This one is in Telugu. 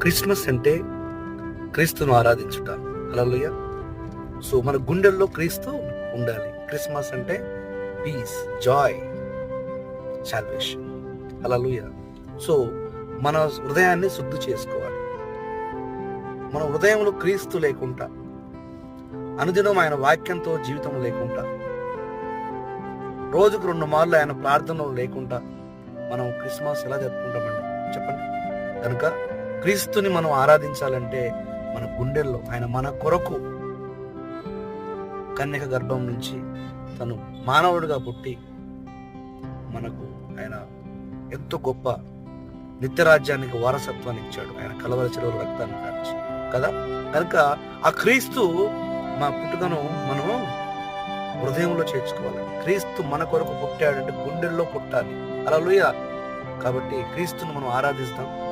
క్రిస్మస్ అంటే క్రీస్తును ఆరాధించుట. అలలుయ సో మన గుండెల్లో క్రీస్తు ఉండాలి. క్రిస్మస్ అంటే peace joy salvation. Hallelujah so మన హృదయాన్ని శుద్ధి చేసుకోవాలి. మన హృదయంలో క్రీస్తు లేకుండా అనుదినం ఆయన వాక్యంతో జీవితం లేకుండా రోజుకు రెండు మార్లు ఆయన ప్రార్థనలు లేకుండా మనం క్రిస్మస్ ఎలా జరుపుకుంటామండి? చెప్పండి. కనుక క్రీస్తుని మనం ఆరాధించాలంటే మన గుండెల్లో ఆయన మన కొరకు కన్యక గర్భం నుంచి తను మానవుడిగా పుట్టి మనకు ఆయన ఎంతో గొప్ప నిత్యరాజ్యానికి వారసత్వాన్ని ఇచ్చాడు. ఆయన కలవర చెరువుల రక్తాన్ని కార్చి కదా? కనుక ఆ క్రీస్తు మా పుట్టుకను మనం హృదయంలో చేర్చుకోవాలి. క్రీస్తు మన కొరకు పుట్టాడంటే గుండెల్లో పుట్టాలి. అలా కాబట్టి క్రీస్తును మనం ఆరాధిస్తాం.